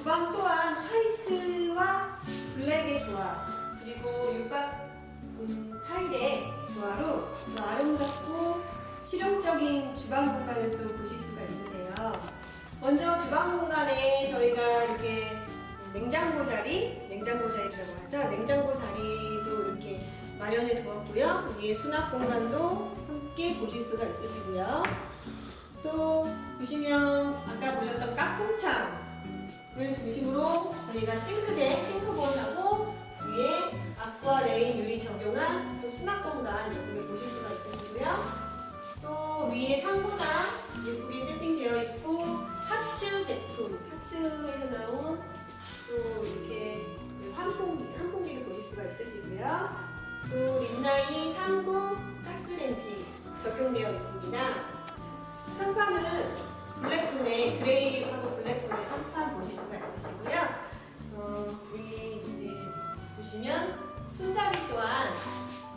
주방 또한 화이트와 블랙의 조화 그리고 육각 음, 타일의 조화로 또 아름답고 실용적인 주방 공간을 또 보실 수가 있으세요. 먼저 주방 공간에 저희가 이렇게 냉장고 자리, 냉장고 자리라고 하죠. 냉장고 자리도 이렇게 마련해 두었고요. 위에 수납 공간도 함께 보실 수가 있으시고요. 또 보시면 아까 보셨던 깍꿍창을 중심으로 저희가 싱크대, 싱크본하고 위에 아쿠아 레인 유리 적용한 또 수납 공간 예쁘게 보실 수가 있으시고요. 또 위에 상부장 예쁘게 세팅되어 있고 하츠 제품, 하츠에서 나온 또 이렇게 환풍기, 환풍기를 보실 수가 있으시고요. 또 린나이 3구 가스렌지 적용되어 있습니다. 상판은 블랙톤의 그레이하고 블랙톤의 상판 보실 수가 있으시고요. 어, 여기 이제 보시면 손잡이 또한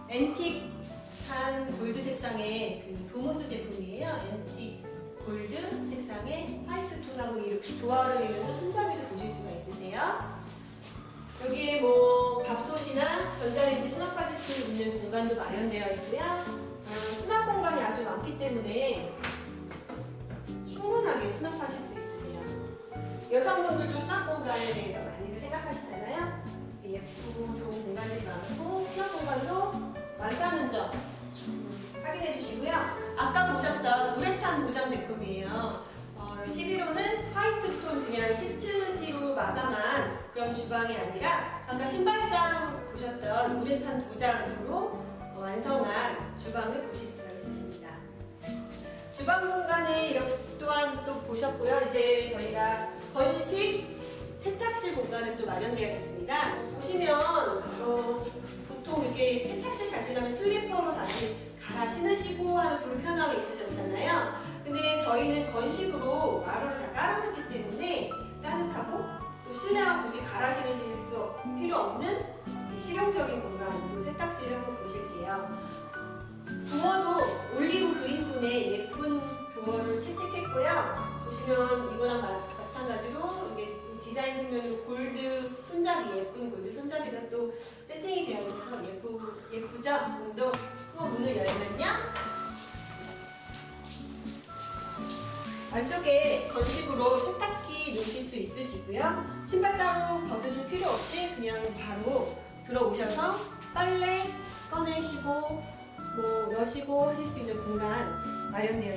앤틱한 골드 색상의 그 도모스 제품이에요. 앤틱 골드 색상의 화이트 톤하고 이렇게 조화를 이루는 손잡이도 보실 수가 있으세요. 여기에 뭐 밥솥이나 전자레인지 수납하실 수 있는 공간도 마련되어 있고요. 어, 수납 공간이 아주 많기 때문에 음, 확인해 주시고요. 아까 보셨던 우레탄 도장 제품이에요. 어, 11호는 화이트 톤 그냥 시트지로 마감한 그런 주방이 아니라 아까 신발장 보셨던 우레탄 도장으로 어, 완성한 주방을 보실 수가 있으십니다. 주방 공간에 이렇게 또한 또 보셨고요. 이제 저희가 건식 세탁실 공간은 또 마련되어 있습니다. 보시면 어, 보통 이렇게 세탁실 가시려면 슬리퍼로 다시 갈아 신으시고 하는 불편함이 있으셨잖아요. 근데 저희는 건식으로 마루를 다 깔아놨기 때문에 따뜻하고 또 실내와 굳이 갈아 신으실 수 필요 없는 실용적인 공간 또 세탁실을 한번 보실게요. 도어도 올리브 그린톤의 예쁜 도어를 채택했고요. 보시면 이거랑 마, 마찬가지로 이게 디자인 측면으로 골드 손잡이 예쁜 골드 손잡이가 또 세팅이 되어 있어서 예쁘 예쁘죠? 문도 한번 문을 열면요. 안쪽에 건식으로 세탁기 놓으실 수 있으시고요. 신발 따로 벗으실 필요 없이 그냥 바로 들어오셔서 빨래 꺼내시고 뭐 여시고 하실 수 있는 공간 마련되어